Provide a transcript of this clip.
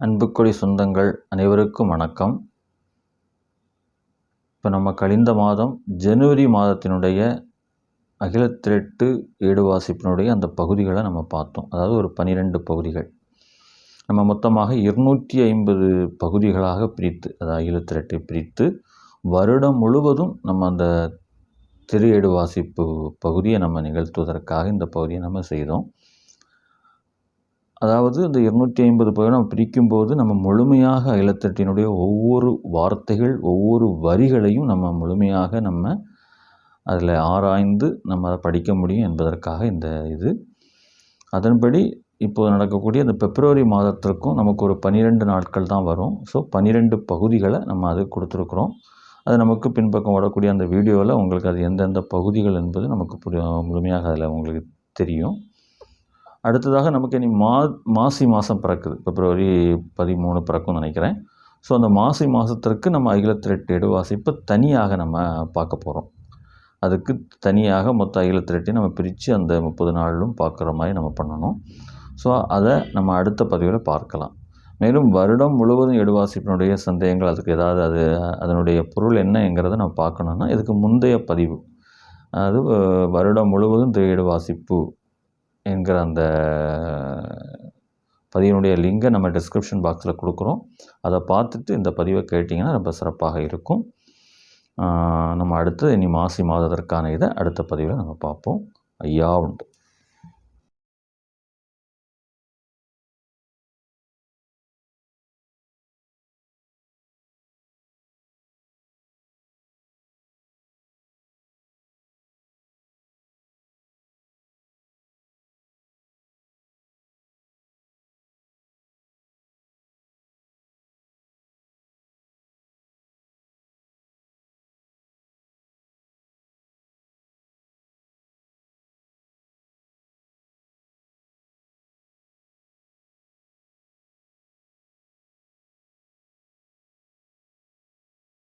அன்புக்குடி சொந்தங்கள் அனைவருக்கும் வணக்கம். இப்போ நம்ம கழிந்த மாதம் ஜனவரி மாதத்தினுடைய அகிலத்திரெட்டு ஏடு வாசிப்பினுடைய அந்த பகுதிகளை நம்ம பார்த்தோம். அதாவது ஒரு பனிரெண்டு பகுதிகள். நம்ம மொத்தமாக இருநூற்றி ஐம்பது பகுதிகளாக பிரித்து அதாவது அகிலத்திரட்டை பிரித்து வருடம் முழுவதும் நம்ம அந்த திரு ஏடு வாசிப்பு பகுதியை நம்ம நிகழ்த்துவதற்காக இந்த பகுதியை நம்ம செய்தோம். அதாவது இந்த இருநூற்றி ஐம்பது பகுதி நம்ம பிரிக்கும்போது நம்ம முழுமையாக அகிலத்தட்டினுடைய ஒவ்வொரு வார்த்தைகள் ஒவ்வொரு வரிகளையும் நம்ம முழுமையாக நம்ம அதில் ஆராய்ந்து நம்ம அதை படிக்க முடியும் என்பதற்காக இந்த இது. அதன்படி இப்போ நடக்கக்கூடிய இந்த பிப்ரவரி மாதத்திற்கும் நமக்கு ஒரு பன்னிரெண்டு நாட்கள் தான் வரும். ஸோ பன்னிரெண்டு பகுதிகளை நம்ம அது கொடுத்துருக்குறோம். அது நமக்கு பின்பக்கம் வரக்கூடிய அந்த வீடியோவில் உங்களுக்கு அது எந்தெந்த பகுதிகள் என்பது நமக்கு முழுமையாக அதில் உங்களுக்கு தெரியும். அடுத்ததாக நமக்கு இனி மா மாசி மாதம் பிறக்குது. பிப்ரவரி பதிமூணு பிறக்கும்னு நினைக்கிறேன். ஸோ அந்த மாசி மாதத்திற்கு நம்ம அகிலத்திரட்டு எடு வாசிப்பு தனியாக நம்ம பார்க்க போகிறோம் அதுக்கு தனியாக மொத்த அகிலத்திரட்டி நம்ம பிரித்து அந்த முப்பது நாளிலும் பார்க்குற மாதிரி நம்ம பண்ணணும். ஸோ அதை நம்ம அடுத்த பதிவில் பார்க்கலாம். மேலும் வருடம் முழுவதும் எடுவாசிப்பினுடைய சந்தேகங்கள் அதுக்கு ஏதாவது அது அதனுடைய பொருள் என்னங்கிறத நம்ம பார்க்கணுன்னா இதுக்கு முந்தைய பதிவு. அது வருடம் முழுவதும் திரு வாசிப்பு என்கிற அந்த பதிவினுடைய லிங்கை நம்ம டிஸ்கிரிப்ஷன் பாக்ஸில் கொடுக்குறோம். அதை பார்த்துட்டு இந்த பதிவை கேட்டிங்கன்னா ரொம்ப சிறப்பாக இருக்கும். நம்ம அடுத்து இனி மாசி மாதத்திற்கான இதை அடுத்த பதிவில் நம்ம பார்ப்போம். ஐயா உண்டு.